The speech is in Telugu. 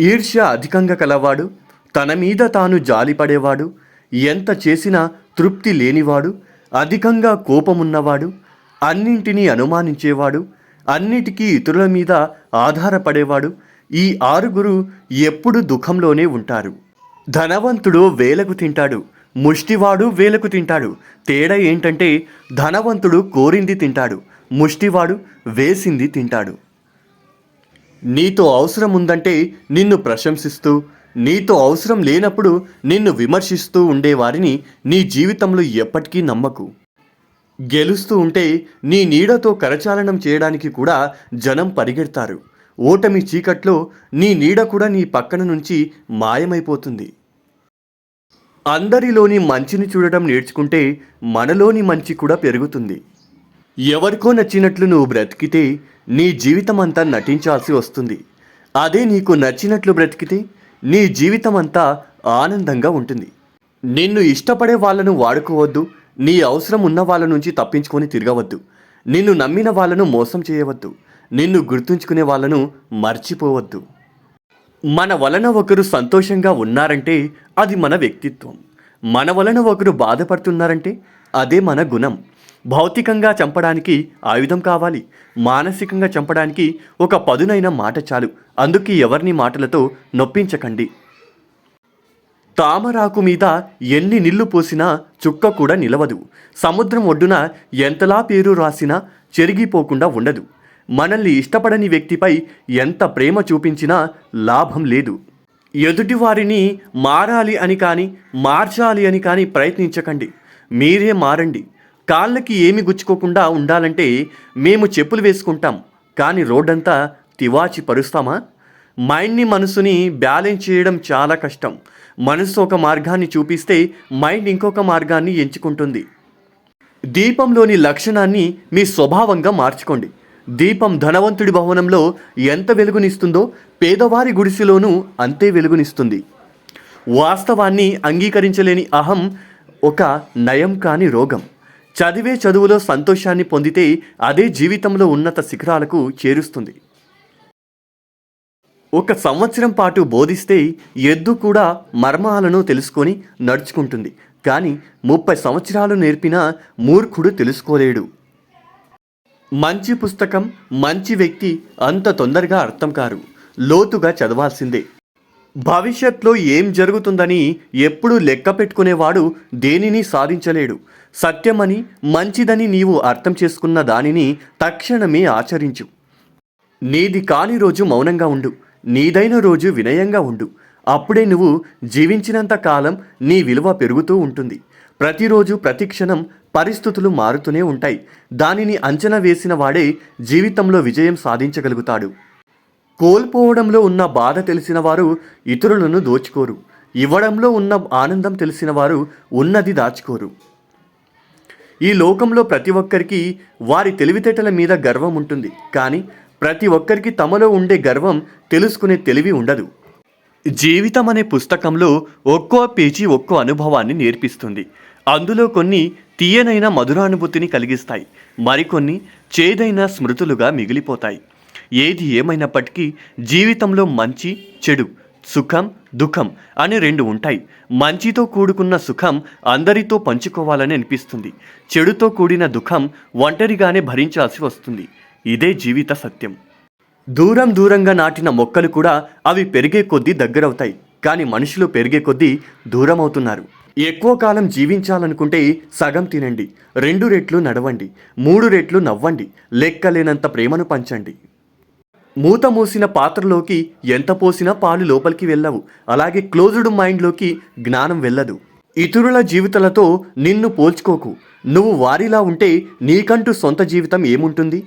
ఈర్ష్య అధికంగా కలవాడు తన మీద తాను జాలిపడేవాడు ఎంత చేసినా తృప్తి లేనివాడు అధికంగా కోపమున్నవాడు అన్నింటినీ అనుమానించేవాడు అన్నిటికీ ఇతరుల మీద ఆధారపడేవాడు ఈ ఆరుగురు ఎప్పుడు దుఃఖంలోనే ఉంటారు. ధనవంతుడు వేలకు తింటాడు ముష్టివాడు వేలకు తింటాడు. తేడా ఏంటంటే ధనవంతుడు కోరింది తింటాడు ముష్టివాడు వేసింది తింటాడు. నీతో అవసరం ఉందంటే నిన్ను ప్రశంసిస్తూ నీతో అవసరం లేనప్పుడు నిన్ను విమర్శిస్తూ ఉండేవారిని నీ జీవితంలో ఎప్పటికీ నమ్మకు. గెలుస్తూ ఉంటే నీ నీడతో కరచాలనం చేయడానికి కూడా జనం పరిగెడతారు. ఓటమి చీకట్లో నీ నీడ కూడా నీ పక్కన నుంచి మాయమైపోతుంది. అందరిలోని మంచిని చూడటం నేర్చుకుంటే మనలోని మంచి కూడా పెరుగుతుంది. ఎవరికో నచ్చినట్లు నువ్వు బ్రతికితే నీ జీవితం అంతా నటించాల్సి వస్తుంది. అదే నీకు నచ్చినట్లు బ్రతికితే నీ జీవితం అంతా ఆనందంగా ఉంటుంది. నిన్ను ఇష్టపడే వాళ్ళను వాడుకోవద్దు నీ అవసరం ఉన్న వాళ్ళ నుంచి తప్పించుకొని తిరగవద్దు. నిన్ను నమ్మిన వాళ్ళను మోసం చేయవద్దు నిన్ను గుర్తుంచుకునే వాళ్ళను మర్చిపోవద్దు. మన వలన ఒకరు సంతోషంగా ఉన్నారంటే అది మన వ్యక్తిత్వం. మన వలన ఒకరు బాధపడుతున్నారంటే అదే మన గుణం. భౌతికంగా చంపడానికి ఆయుధం కావాలి. మానసికంగా చంపడానికి ఒక పదునైన మాట చాలు. అందుకే ఎవరిని మాటలతో నొప్పించకండి. తామరాకు మీద ఎన్ని నిల్లు పోసినా చుక్క కూడా నిలవదు. సముద్రం ఒడ్డున ఎంతలా పేరు రాసినా చెరిగిపోకుండా ఉండదు. మనల్ని ఇష్టపడని వ్యక్తిపై ఎంత ప్రేమ చూపించినా లాభం లేదు. ఎదుటివారిని మారాలి అని కానీ మార్చాలి అని కానీ ప్రయత్నించకండి. మీరే మారండి. కాళ్ళకి ఏమి గుచ్చుకోకుండా ఉండాలంటే మేము చెప్పులు వేసుకుంటాం కానీ రోడ్డంతా తివాచి పరుస్తామా? మైండ్ని మనసుని బ్యాలెన్స్ చేయడం చాలా కష్టం. మనసు ఒక మార్గాన్ని చూపిస్తే మైండ్ ఇంకొక మార్గాన్ని ఎంచుకుంటుంది. దీపంలోని లక్షణాన్ని మీ స్వభావంగా మార్చుకోండి. దీపం ధనవంతుడి భవనంలో ఎంత వెలుగునిస్తుందో పేదవారి గుడిసెలోనూ అంతే వెలుగునిస్తుంది. వాస్తవాన్ని అంగీకరించలేని అహం ఒక నయం కాని రోగం. చదివే చదువులో సంతోషాన్ని పొందితే అదే జీవితంలో ఉన్నత శిఖరాలకు చేరుస్తుంది. ఒక సంవత్సరం పాటు బోధిస్తే ఎద్దు కూడా మర్మాలను తెలుసుకొని నడుచుకుంటుంది. కానీ ముప్పై సంవత్సరాలు నేర్పిన మూర్ఖుడు తెలుసుకోలేడు. మంచి పుస్తకం మంచి వ్యక్తి అంత తొందరగా అర్థం కారు. లోతుగా చదవాల్సిందే. భవిష్యత్తులో ఏం జరుగుతుందని ఎప్పుడు లెక్క పెట్టుకునేవాడు దేనిని సాధించలేడు. సత్యమని మంచిదని నీవు అర్థం చేసుకున్న దానిని తక్షణమే ఆచరించు. నీది కాని రోజు మౌనంగా ఉండు. నీదైన రోజు వినయంగా ఉండు. అప్పుడే నువ్వు జీవించినంత కాలం నీ విలువ పెరుగుతూ ఉంటుంది. ప్రతిరోజు ప్రతిక్షణం పరిస్థితులు మారుతూనే ఉంటాయి. దానిని అంచనా వేసిన వాడే జీవితంలో విజయం సాధించగలుగుతాడు. కోల్పోవడంలో ఉన్న బాధ తెలిసిన వారు ఇతరులను దోచుకోరు. ఇవ్వడంలో ఉన్న ఆనందం తెలిసిన వారు ఉన్నది దాచుకోరు. ఈ లోకంలో ప్రతి ఒక్కరికి వారి తెలివితేటల మీద గర్వం ఉంటుంది. కానీ ప్రతి ఒక్కరికి తమలో ఉండే గర్వం తెలుసుకునే తెలివి ఉండదు. జీవితం అనే పుస్తకంలో ఒక్కో పేజీ ఒక్కో అనుభవాన్ని నేర్పిస్తుంది. అందులో కొన్ని తీయనైన మధురానుభూతిని కలిగిస్తాయి. మరికొన్ని చేదైన స్మృతులుగా మిగిలిపోతాయి. ఏది ఏమైనప్పటికీ జీవితంలో మంచి చెడు సుఖం దుఃఖం అని రెండు ఉంటాయి. మంచితో కూడుకున్న సుఖం అందరితో పంచుకోవాలని అనిపిస్తుంది. చెడుతో కూడిన దుఃఖం ఒంటరిగానే భరించాల్సి వస్తుంది. ఇదే జీవిత సత్యం. దూరం దూరంగా నాటిన మొక్కలు కూడా అవి పెరిగే కొద్దీ దగ్గరవుతాయి. కానీ మనుషులు పెరిగే కొద్దీ దూరం అవుతున్నారు ఎక్కువ కాలం జీవించాలనుకుంటే సగం తినండి. రెండు రెట్లు నడవండి. మూడు రెట్లు నవ్వండి. లెక్కలేనంత ప్రేమను పంచండి. మూత మూసిన పాత్రలోకి ఎంత పోసినా పాలు లోపలికి వెళ్ళవు. అలాగే క్లోజ్డ్ మైండ్లోకి జ్ఞానం వెళ్ళదు. ఇతరుల జీవితాలతో నిన్ను పోల్చుకోకు. నువ్వు వారిలా ఉంటే నీకంటూ సొంత జీవితం ఏముంటుంది?